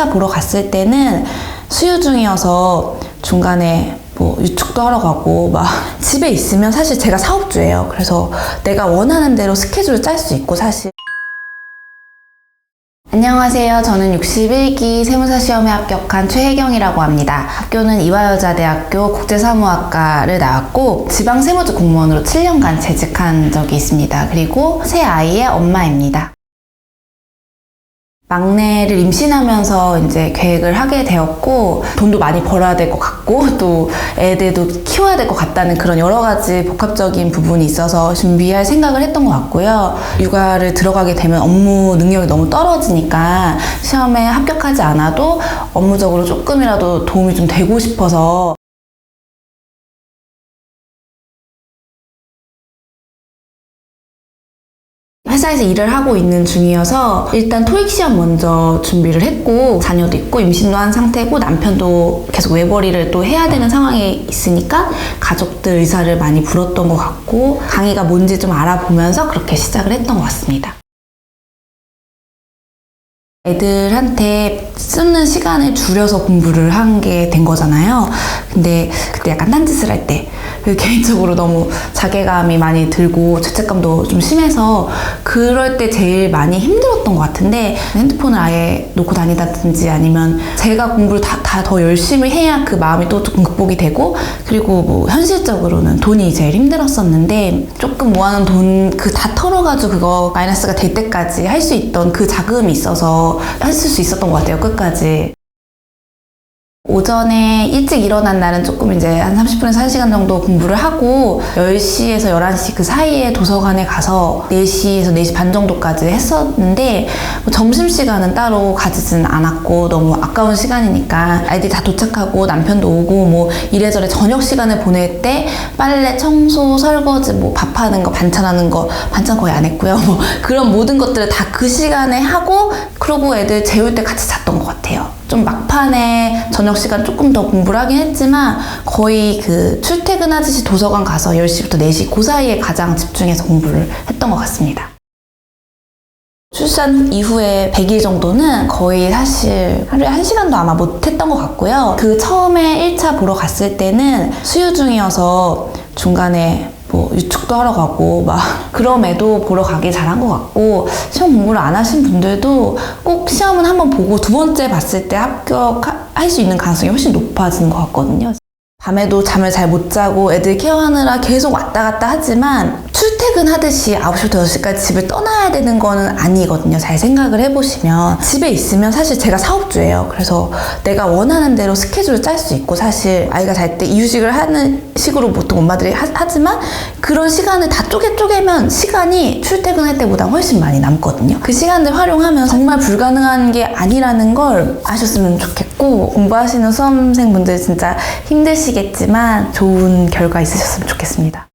1차 보러 갔을 때는 수유 중이어서 중간에 뭐 유축도 하러 가고 막 집에 있으면 사실 제가 사업주예요. 그래서 내가 원하는 대로 스케줄을 짤 수 있고 사실 안녕하세요. 저는 61기 세무사 시험에 합격한 최혜경이라고 합니다. 학교는 이화여자대학교 국제사무학과를 나왔고 지방세무조 공무원으로 7년간 재직한 적이 있습니다. 그리고 새 아이의 엄마입니다. 막내를 임신하면서 이제 계획을 하게 되었고 돈도 많이 벌어야 될 것 같고 또 애들도 키워야 될 것 같다는 그런 여러 가지 복합적인 부분이 있어서 준비할 생각을 했던 것 같고요. 육아를 들어가게 되면 업무 능력이 너무 떨어지니까 시험에 합격하지 않아도 업무적으로 조금이라도 도움이 좀 되고 싶어서 회사에서 일을 하고 있는 중이어서 일단 토익 시험 먼저 준비를 했고 자녀도 있고 임신도 한 상태고 남편도 계속 외벌이를 또 해야 되는 상황에 있으니까 가족들 의사를 많이 불었던 것 같고 강의가 뭔지 좀 알아보면서 그렇게 시작을 했던 것 같습니다. 애들한테 쓰는 시간을 줄여서 공부를 한 게 된 거잖아요. 근데 그때 약간 딴짓을 할 때, 그 개인적으로 너무 자괴감이 많이 들고 죄책감도 좀 심해서 그럴 때 제일 많이 힘들었던 것 같은데 핸드폰을 아예 놓고 다니다든지 아니면 제가 공부를 다 더 열심히 해야 그 마음이 또 조금 극복이 되고 그리고 뭐 현실적으로는 돈이 제일 힘들었었는데 조금 모아놓은 돈 그 다 털어가지고 그거 마이너스가 될 때까지 할 수 있던 그 자금이 있어서 했을 수 있었던 것 같아요 끝까지. 오전에 일찍 일어난 날은 조금 이제 한 30분에서 1시간 정도 공부를 하고 10시에서 11시 그 사이에 도서관에 가서 4시에서 4시 반 정도까지 했었는데 뭐 점심시간은 따로 가지진 않았고 너무 아까운 시간이니까 아이들이 다 도착하고 남편도 오고 뭐 이래저래 저녁 시간을 보낼 때 빨래, 청소, 설거지, 뭐 밥하는 거, 반찬하는 거 반찬 거의 안 했고요. 뭐 그런 모든 것들을 다 그 시간에 하고 그러고 애들 재울 때 같이 잤던 것 같아요. 좀 막판에 저녁 시간 조금 더 공부를 하긴 했지만 거의 그 출퇴근하듯이 도서관 가서 10시부터 4시 그 사이에 가장 집중해서 공부를 했던 것 같습니다. 출산 이후에 100일 정도는 거의 사실 하루에 1시간도 아마 못 했던 것 같고요. 그 처음에 1차 보러 갔을 때는 수유 중이어서 중간에 뭐 유축도 하러 가고 막 그럼에도 보러 가길 잘한 것 같고 시험 공부를 안 하신 분들도 꼭 시험은 한번 보고 두 번째 봤을 때 합격할 수 있는 가능성이 훨씬 높아지는 것 같거든요. 밤에도 잠을 잘 못 자고 애들 케어하느라 계속 왔다 갔다 하지만 출퇴근하듯이 9시부터 6시까지 집을 떠나야 되는 거는 아니거든요. 잘 생각을 해보시면. 집에 있으면 사실 제가 사업주예요. 그래서 내가 원하는 대로 스케줄을 짤 수 있고 사실 아이가 잘 때 이유식을 하는 식으로 보통 엄마들이 하, 지만 그런 시간을 다 쪼개 쪼개면 시간이 출퇴근할 때보다 훨씬 많이 남거든요. 그 시간들 활용하면 정말 불가능한 게 아니라는 걸 아셨으면 좋겠고 공부하시는 수험생분들 진짜 힘드시겠지만 좋은 결과 있으셨으면 좋겠습니다.